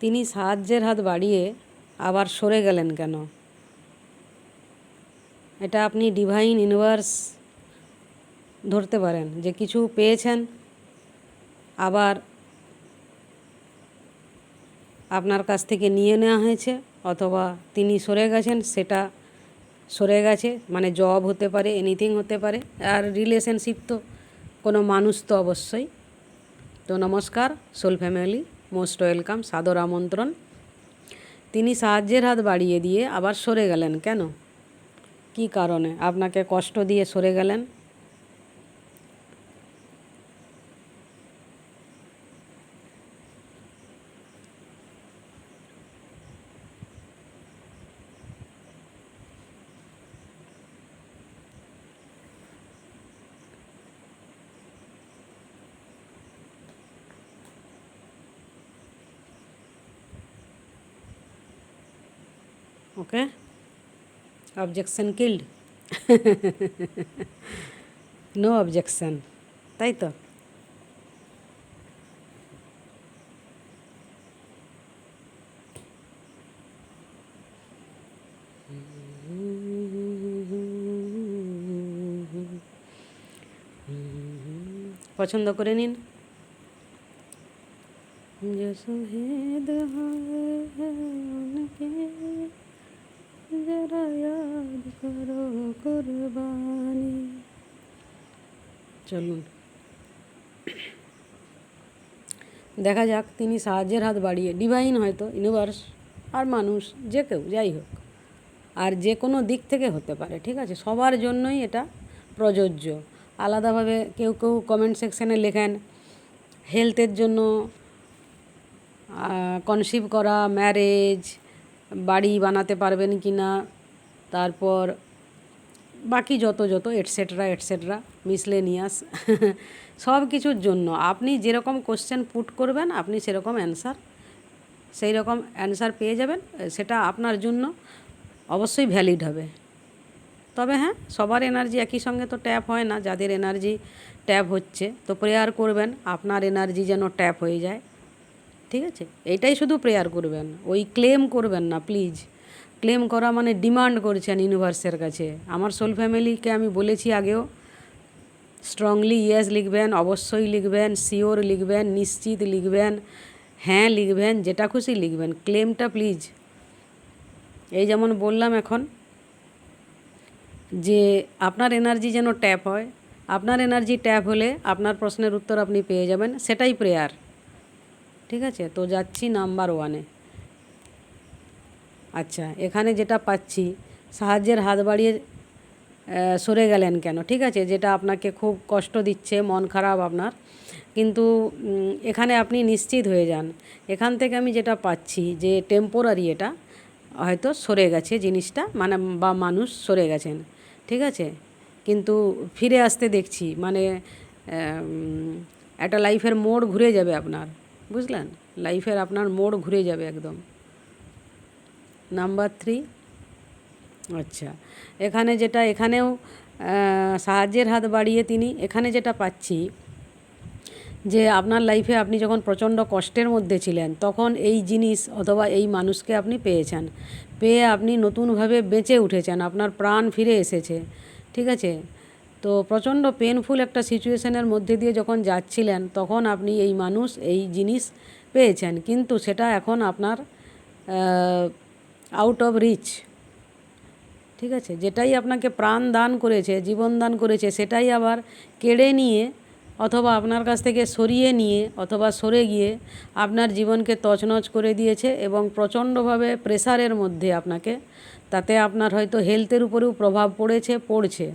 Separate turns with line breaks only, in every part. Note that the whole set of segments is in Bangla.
তিনি সাহায্যের হাত বাড়িয়ে আবার সরে গেলেন কেন? এটা আপনি ডিভাইন ইউনিভার্স ধরতে পারেন যে কিছু পেয়েছেন, আবার আপনার কাছ থেকে নিয়ে নেওয়া হয়েছে, অথবা তিনি সরে গেছেন, সেটা সরে গেছে মানে জব হতে পারে এনিথিং হতে পারে, আর রিলেশনশিপ তো কোনো মানুষ তো অবশ্যই। তো নমস্কার সোল ফ্যামিলি মোস্ট ওয়েলকাম, সাদর আমন্ত্রণ। তিনি সাহায্যের হাত বাড়িয়ে দিয়ে আবার সরে গেলেন কেন? কি কারণে? আপনাকে কষ্ট দিয়ে সরে গেলেন? Okay objection killed no objection তাই তো পছন্দ করে নিন। যশোহেদ হয়। চলুন। দেখা যাক, তিনি সাহায্যের হাত বাড়িয়ে ডিভাইন হয়তো ইউনিভার্স আর মানুষ, যে কেউ, যাই হোক, আর যে কোনো দিক থেকে হতে পারে, ঠিক আছে? সবার জন্যই এটা প্রযোজ্য। আলাদাভাবে কেউ কেউ কমেন্ট সেকশানে লেখেন হেলথের জন্য কনসিভ করা ম্যারেজ বাড়ি বানাতে পারবেন কি না তারপর বাকি যত যত এটসেট্রা এটসেট্রা মিসলেনিয়াস সব কিছুর জন্য। আপনি যেরকম কোশ্চেন পুট করবেন, আপনি সেরকম অ্যান্সার সেই রকম অ্যান্সার পেয়ে যাবেন, সেটা আপনার জন্য অবশ্যই ভ্যালিড হবে। তবে হ্যাঁ সবার এনার্জি একই সঙ্গে তো ট্যাপ হয় না, যাদের এনার্জি ট্যাপ হচ্ছে, তো প্রেয়ার করবেন, আপনার এনার্জি যেন ট্যাপ হয়ে যায়। ঠিক আছে? এইটাই শুধু প্রেয়ার করবেন, ওই ক্লেম করবেন না প্লিজ ক্লেম করা মানে ডিমান্ড করছেন ইউনিভার্সের কাছে। আমার সোল ফ্যামিলিকে আমি বলেছি আগেও স্ট্রংলি ইয়েস লিখবেন, অবশ্যই লিখবেন শিওর লিখবেন, নিশ্চিত লিখবেন হ্যাঁ লিখবেন, যেটা খুশি লিখবেন। ক্লেমটা প্লিজ এই যেমন বললাম এখন, যে আপনার এনার্জি যেন ট্যাপ হয়, আপনার এনার্জি ট্যাপ হলে আপনার প্রশ্নের উত্তর আপনি পেয়ে যাবেন, সেটাই প্রেয়ার ঠিক আছে? তো যাচ্ছি নাম্বার ওয়ানে আচ্ছা এখানে যেটা পাচ্ছি, সাহায্যের হাত বাড়িয়ে সরে গেলেন কেন? ঠিক আছে, যেটা আপনাকে খুব কষ্ট দিচ্ছে, মন খারাপ আপনার। কিন্তু এখানে আপনি নিশ্চিত হয়ে যান। এখান থেকে আমি যেটা পাচ্ছি যে টেম্পোরারি এটা, হয়তো সরে গেছে জিনিসটা মানে বা মানুষ সরে গেছেন। ঠিক আছে? কিন্তু ফিরে আসতে দেখছি মানে একটা লাইফের মোড় ঘুরে যাবে আপনার। বুঝলেন? লাইফের আপনার মোড় ঘুরে যাবে একদম। Number three. আচ্ছা এখানে যেটা, এখানেও সাহায্যের হাত বাড়িয়ে তিনি, এখানে যেটা পাচ্ছি, যে আপনার লাইফে আপনি যখন প্রচণ্ড কষ্টের মধ্যে ছিলেন, তখন এই জিনিস অথবা এই মানুষকে আপনি পেয়েছেন। পেয়ে আপনি নতুনভাবে বেঁচে উঠেছেন, আপনার প্রাণ ফিরে এসেছে, ঠিক আছে? তো প্রচণ্ড পেনফুল একটা সিচুয়েশনের মধ্যে দিয়ে যখন যাচ্ছিলেন, তখন আপনি এই মানুষ, এই জিনিস পেয়েছেন। কিন্তু সেটা এখন আপনার আউট অফ রিচ ঠিক আছে? যেটাই আপনাকে প্রাণ দান করেছে, জীবন দান করেছে, সেটাই আবার কেড়ে নিয়ে অথবা আপনার কাছ থেকে সরিয়ে নিয়ে অথবা সরে গিয়ে আপনার জীবনকে তছনছ করে দিয়েছে এবং প্রচণ্ডভাবে প্রেসারের মধ্যে আপনাকে, তাতে আপনার হয়তো হেলথের উপরেও প্রভাব পড়েছে, পড়ছে।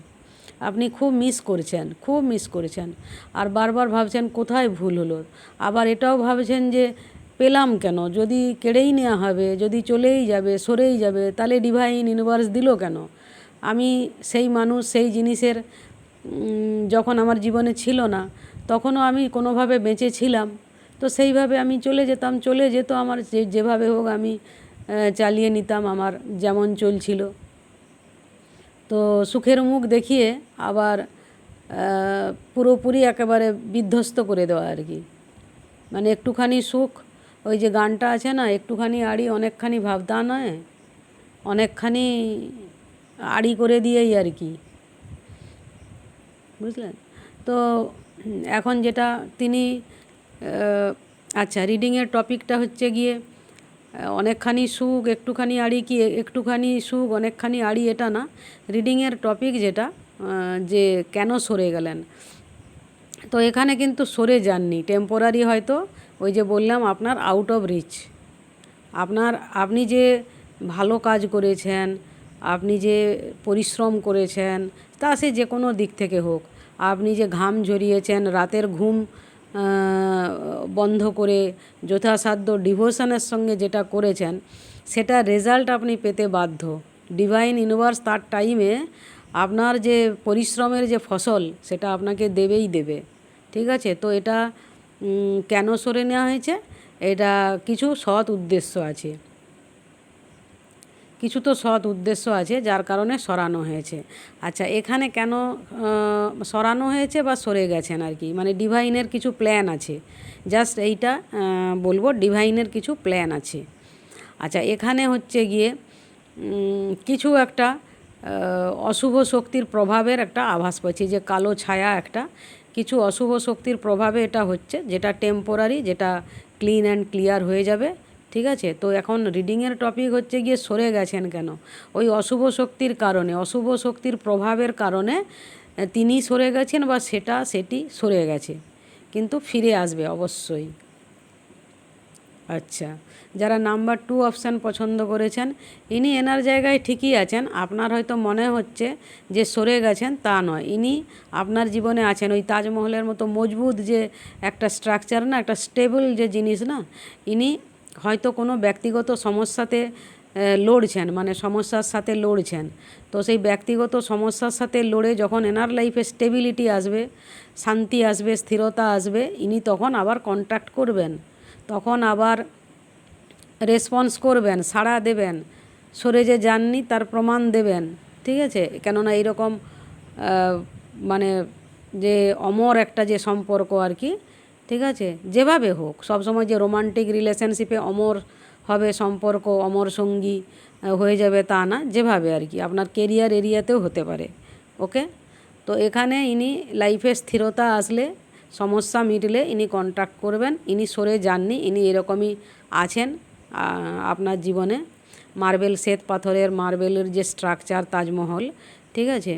আপনি খুব মিস করছেন, খুব মিস করছেন। আর বারবার ভাবছেন, কোথায় ভুল হলো? আবার এটাও ভাবছেন যে পেলাম কেন? যদি কেড়েই নেওয়া হবে, যদি চলেই যাবে, সরেই যাবে, তাহলে ডিভাইন ইউনিভার্স দিল কেন? আমি সেই মানুষ, সেই জিনিসের যখন আমার জীবনে ছিল না, তখনও আমি কোনোভাবে বেঁচে ছিলাম। তো সেইভাবে আমি চলে যেতাম, চলে যেত আমার যে, যেভাবে হোক আমি চালিয়ে নিতাম আমার যেমন চলছিল। তো সুখের মুখ দেখিয়ে আবার পুরোপুরি একেবারে বিধ্বস্ত করে দেওয়া আর কি। মানে একটুখানি সুখ ওই যে গানটা আছে না, একটুখানি আড়ি, অনেকখানি ভাবতা নয় অনেকখানি আড়ি করে দিয়েই আর কি। বুঝলেন? তো এখন যেটা তিনি আচ্ছা রিডিংয়ের টপিকটা হচ্ছে গিয়ে অনেকখানি সুখ, একটুখানি আড়ি কি, একটুখানি সুখ, অনেকখানি আড়ি এটা না, রিডিংয়ের টপিক যেটা যে কেন সরে গেলেন। তো এখানে কিন্তু সরে যাননি, টেম্পোরারি হয়তো ওই যে বললাম আপনার আউট অফ রিচ আপনার, আপনি যে ভালো কাজ করেছেন, আপনি যে পরিশ্রম করেছেন, তা সে যে কোনো দিক থেকে হোক, আপনি যে ঘাম ঝরিয়েছেন, রাতের ঘুম বন্ধ করে যথাসাধ্য ডিভোশনের সঙ্গে যেটা করেছেন, সেটা রেজাল্ট আপনি পেতে বাধ্য। ডিভাইন ইউনিভার্স তার টাইমে আপনার যে পরিশ্রমের যে ফসল, সেটা আপনাকে দেবেই দেবে। ঠিক আছে? তো এটা কেন সরে নেওয়া হয়েছে? এটা কিছু সৎ উদ্দেশ্য আছে। কিছু তো সৎ উদ্দেশ্য আছে, যার কারণে সরানো হয়েছে। আচ্ছা এখানে কেন সরানো হয়েছে বা সরে গেছেন আর কি? মানে ডিভাইনের কিছু প্ল্যান আছে। জাস্ট এইটা বলব, ডিভাইনের কিছু প্ল্যান আছে। আচ্ছা এখানে হচ্ছে গিয়ে কিছু একটা অশুভ শক্তির প্রভাবের একটা আভাস পাচ্ছি, যে কালো ছায়া একটা কিছু অশুভ শক্তির প্রভাবে এটা হচ্ছে, যেটা টেম্পোরারি যেটা ক্লিন অ্যান্ড ক্লিয়ার হয়ে যাবে, ঠিক আছে? তো এখন রিডিংয়ের টপিক হচ্ছে গিয়ে সরে গেছেন কেন? ওই অশুভ শক্তির কারণে, অশুভ শক্তির প্রভাবের কারণে তিনি সরে গেছেন বা সেটা, সেটি সরে গেছে। কিন্তু ফিরে আসবে অবশ্যই। আচ্ছা যারা নাম্বার টু অপশান পছন্দ করেছেন, ইনি এনার জায়গায় ঠিকই আছেন। আপনার হয়তো মনে হচ্ছে যে সরে গেছেন, তা নয়। ইনি আপনার জীবনে আছেন। ওই তাজমহলের মতো মজবুত যে একটা স্ট্রাকচার না, একটা স্টেবল যে জিনিস না, ইনি হয়তো কোনো ব্যক্তিগত সমস্যাতে লড়ছেন মানে সমস্যার সাথে লড়ছেন। তো সেই ব্যক্তিগত সমস্যার সাথে লড়ে যখন এনার লাইফে স্টেবিলিটি আসবে, শান্তি আসবে, স্থিরতা আসবে, ইনি তখন আবার কন্ট্যাক্ট করবেন। তখন আবার রেসপন্স করবেন, সাড়া দেবেন, সরে যে যাননি তার প্রমাণ দেবেন, ঠিক আছে? কেননা এইরকম মানে যে অমর একটা যে সম্পর্ক আর কি, ঠিক আছে? যেভাবে হোক, সবসময় যে রোমান্টিক রিলেশনশিপে অমর হবে সম্পর্ক, অমর সঙ্গী হয়ে যাবে তা না, যেভাবে আর কি, আপনার কেরিয়ার এরিয়াতেও হতে পারে ওকে তো এখানে ইনি লাইফে স্থিরতা আসলে সমস্যা মিটলে ইনি কন্ট্যাক্ট করবেন, ইনি সরে যাননি, ইনি এরকমই আছেন আপনার জীবনে। মার্বেল শ্বেত পাথরের, মার্বেলের যে স্ট্রাকচার তাজমহল, ঠিক আছে?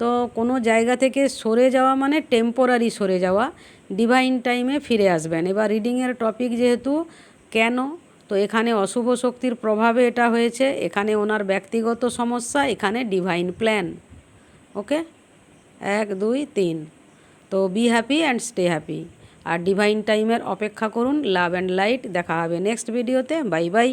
তো কোনো জায়গা থেকে সরে যাওয়া মানে টেম্পোরারি সরে যাওয়া ডিভাইন টাইমে ফিরে আসবেন। এবার রিডিংয়ের টপিক যেহেতু, কেন? তো এখানে অশুভ শক্তির প্রভাবে এটা হয়েছে, এখানে ওনার ব্যক্তিগত সমস্যা, এখানে ডিভাইন প্ল্যান ওকে এক, দুই, তিন। তো be happy and stay happy R divine টাইমের অপেক্ষা করুন লাভ অ্যান্ড লাইট দেখা হবে নেক্সট ভিডিওতে বাই বাই